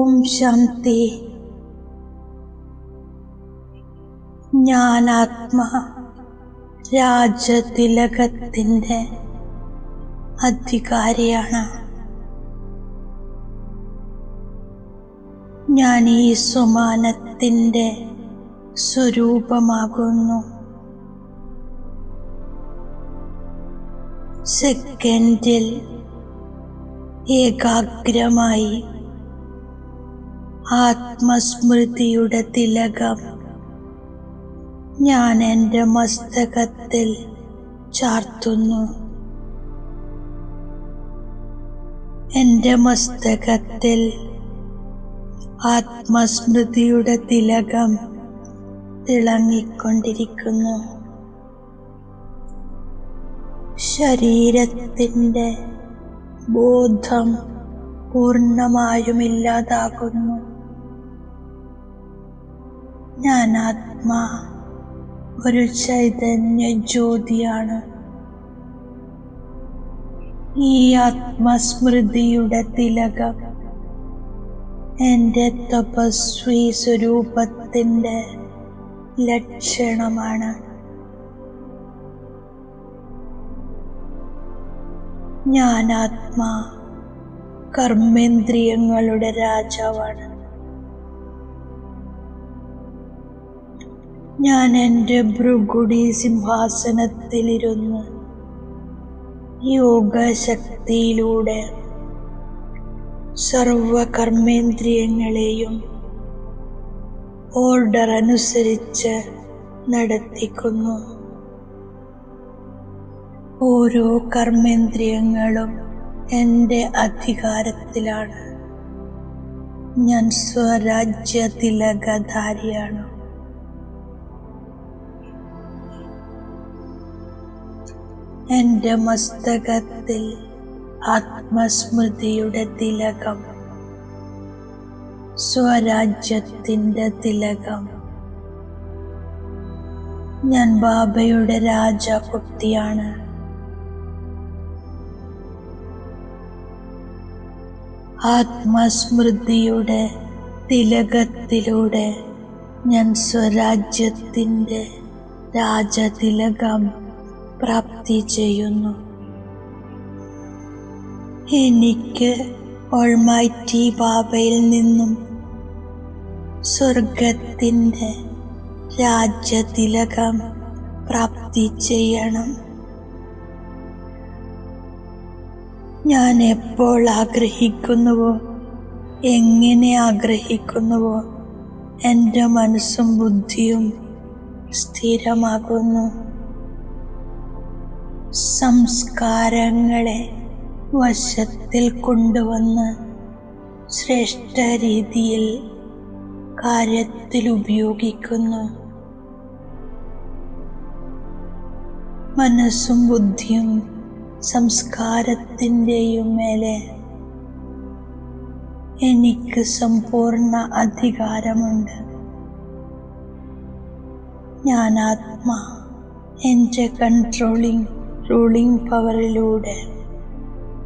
ഓം ശാന്തി. ഞാനാത്മാ രാജതിലകത്തിന്റെ അധികാരിയാണ്. ഞാൻ ഈ സുമാനത്തിന്റെ സ്വരൂപമാകുന്നു. സെക്കൻഡിൽ ഏകാഗ്രമായി ആത്മസ്മൃതിയുടെ തിലകം. ഞാൻ എന്റെ മസ്തകത്തിൽ ചാർത്തുന്നു. എന്റെ മസ്തകത്തിൽ ആത്മസ്മൃതിയുടെ തിലകം തിളങ്ങിക്കൊണ്ടിരിക്കുന്നു. ശരീരത്തിന്റെ ബോധം പൂർണമായും ഇല്ലാതാകുന്നു. ഞാൻ ആത്മാ ഒരു ചൈതന്യ ജ്യോതിയാണ്. ഈ ആത്മസ്മൃതിയുടെ തിലകം എന്റെ തപസ്വി സ്വരൂപത്തിന്റെ ലക്ഷണമാണ്. ഞാൻ ആത്മാ കർമ്മേന്ദ്രിയങ്ങളുടെ രാജാവാണ്. ഞാൻ എന്റെ ഭൃഗുടി സിംഹാസനത്തിലിരുന്ന്. യോഗശക്തിയിലൂടെ സർവകർമ്മേന്ദ്രിയങ്ങളെയും ഓർഡർ അനുസരിച്ച് നടത്തിക്കുന്നു. ഓരോ കർമ്മേന്ദ്രിയങ്ങളും എന്റെ അധികാരത്തിലാണ്. ഞാൻ സ്വരാജ്യ തിലകധാരിയാണ് എന്റെ മസ്തകത്തിൽ ആത്മസ്മൃതിയുടെ തിലകം സ്വരാജ്യത്തിന്റെ തിലകം. ഞാൻ ബാബയുടെ രാജകുട്ടിയാണ്. ആത്മസ്മൃതിയുടെ തിലകത്തിലൂടെ ഞാൻ സ്വരാജ്യത്തിന്റെ രാജതിലകം. പ്രാപ്തി ചെയ്യുന്നു. എനിക്ക് ഓൾമൈറ്റി ബാബയിൽ നിന്നും സ്വർഗത്തിന്റെ രാജ്യതിലകം പ്രാപ്തി ചെയ്യണം. ഞാൻ എപ്പോൾ ആഗ്രഹിക്കുന്നുവോ എങ്ങനെ ആഗ്രഹിക്കുന്നുവോ എന്റെ മനസ്സും ബുദ്ധിയും സ്ഥിരമാകുന്നു. സംസ്കാരങ്ങളെ വശത്തിൽ കൊണ്ടുവന്ന് ശ്രേഷ്ഠ രീതിയിൽ കാര്യത്തിൽ ഉപയോഗിക്കുന്നു മനസ്സും ബുദ്ധിയും സംസ്കാരത്തിന്റെയും മേലെ എനിക്ക് സമ്പൂർണ അധികാരമുണ്ട്. ഞാൻ ആത്മാ എന്റെ കൺട്രോളിംഗ് റൂളിംഗ് പവറിലൂടെ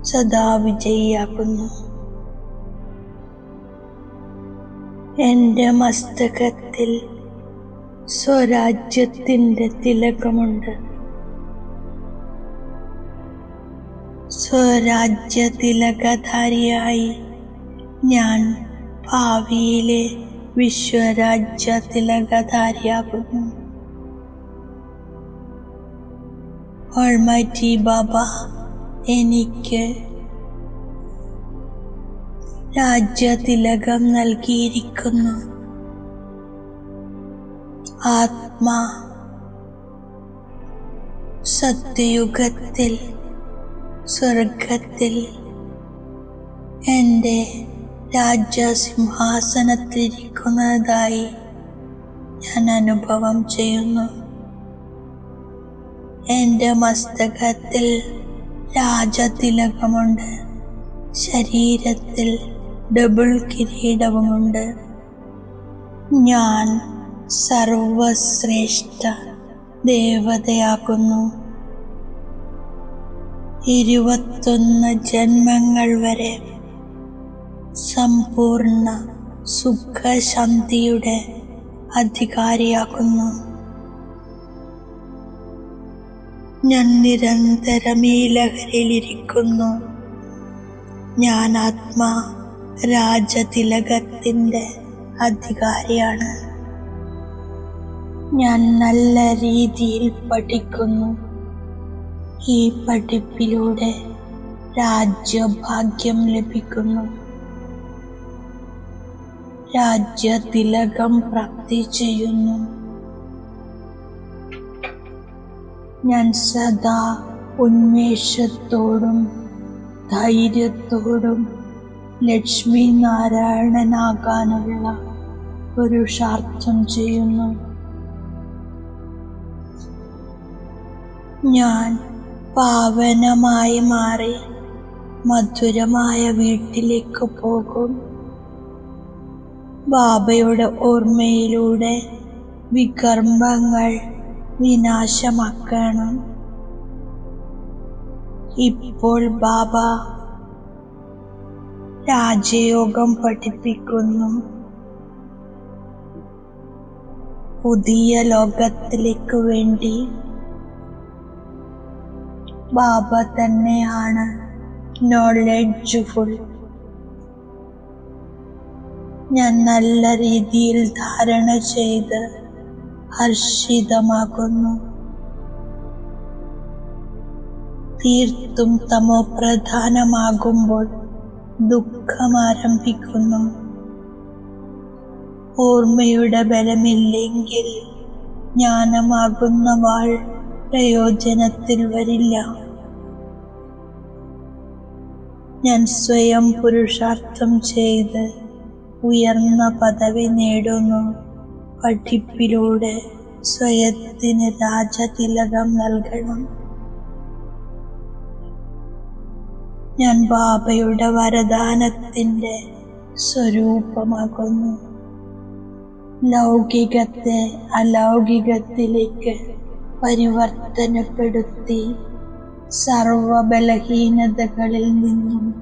സദാ വിജയിയാക്കുന്നു എന്റെ മസ്തകത്തിൽ സ്വരാജ്യത്തിന്റെ തിലകമുണ്ട്. സ്വരാജ്യ തിലകധാരിയായി ഞാൻ ഭാവിയിലെ വിശ്വരാജ്യ തിലകധാരിയാകുന്നു ഓൾമൈറ്റി ബാബ എനിക്ക് രാജ്യതിലകം നൽകിയിരിക്കുന്നു. ആത്മാ സത്യയുഗത്തിൽ സ്വർഗത്തിൽ എന്റെ രാജ്യസിംഹാസനത്തിലിരിക്കുന്നതായി ഞാൻ അനുഭവം ചെയ്യുന്നു. എന്റെ മസ്തകത്തിൽ രാജതിലകമുണ്ട്. ശരീരത്തിൽ ഡബിൾ കിരീടവുമുണ്ട്. ഞാൻ സർവശ്രേഷ്ഠ ദേവതയാകുന്നു. ഇരുപത്തൊന്ന് ജന്മങ്ങൾ വരെ സമ്പൂർണ സുഖശാന്തിയുടെ അധികാരിയാക്കുന്നു ഞാൻ നിരന്തരം ഈ ലഹരിയിലിരിക്കുന്നു ഞാൻ ആത്മാ രാജതിലകത്തിന്റെ അധികാരിയാണ്. ഞാൻ നല്ല രീതിയിൽ പഠിക്കുന്നു. ഈ പഠിപ്പിലൂടെ രാജ്യഭാഗ്യം ലഭിക്കുന്നു. രാജ്യതിലകം പ്രാപ്തി ചെയ്യുന്നു. ഞാൻ സദാ ഉന്മേഷത്തോടും ധൈര്യത്തോടും ലക്ഷ്മി നാരായണനാകാനുള്ള പുരുഷാർത്ഥം ചെയ്യുന്നു. ഞാൻ പാവനമായി മാറി മധുരമായ വീട്ടിലേക്ക് പോകും. ബാബയുടെ ഓർമ്മയിലൂടെ വികർമ്മങ്ങൾ വിനാശമാക്കണം. ഇപ്പോൾ ബാബ രാജയോഗം പഠിപ്പിക്കുന്നു. പുതിയ ലോകത്തിലേക്ക് വേണ്ടി ബാബ തന്നെയാണ് നോളജുഫുൾ ഞാൻ നല്ല രീതിയിൽ ധാരണ ചെയ്ത് ഹർഷിതമാകുന്നു. തീർത്തും തമോ പ്രധാനമാകുമ്പോൾ ദുഃഖം ആരംഭിക്കുന്നു ഓർമ്മയുടെ ബലമില്ലെങ്കിൽ ജ്ഞാനമാകുന്ന വാൾ പ്രയോജനത്തിൽ വരില്ല. ഞാൻ സ്വയം പുരുഷാർത്ഥം ചെയ്ത് ഉയർന്ന പദവി നേടുന്നു. പഠിപ്പിലൂടെ സ്വയത്തിന് രാജതിലകം നൽകണം. ഞാൻ ബാബയുടെ വരദാനത്തിന്റെ സ്വരൂപമാകുന്നു. ലൗകികത്തെ അലൗകികത്തിലേക്ക് പരിവർത്തനപ്പെടുത്തി സർവബലഹീനതകളിൽ നിന്നും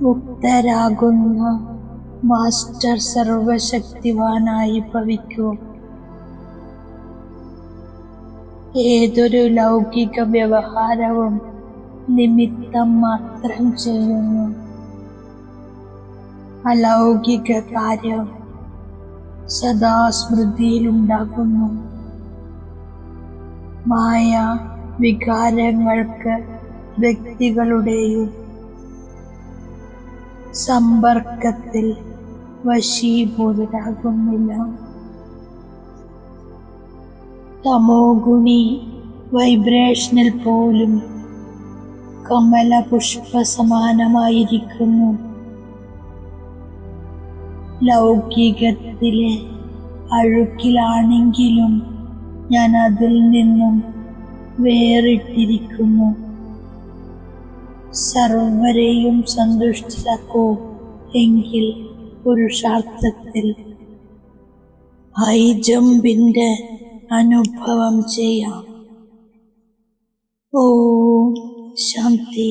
മുക്തരാകുന്ന മാസ്റ്റർ സർവശക്തിവാനായി ഭവിക്കൂ. ഏതൊരു ലൗകിക വ്യവഹാരവും നിമിത്തം മാത്രം ചെയ്യുന്നു. അലൗകിക കാര്യം സദാ സ്മൃതിയിലുണ്ടാകുന്നു. മായ വികാരങ്ങൾക്ക് വ്യക്തികളുടെയും സമ്പർക്കത്തിൽ വശീഭൂതരാകുന്നില്ല തമോ ഗുണി വൈബ്രേഷനിൽ പോലും കമല പുഷ്പ സമാനമായിരിക്കുന്നു ലൗകികത്തിലെ അഴുക്കിലാണെങ്കിലും ഞാൻ അതിൽ നിന്നും വേറിട്ടിരിക്കുന്നു. സർവരെയും സന്തുഷ്ടരാക്കൂ എങ്കിൽ പുരുഷാർത്ഥത്തിൽ ഹൈ ജമ്പിന്റെ അനുഭവം ചെയ്യാം. ഓ ശാന്തി.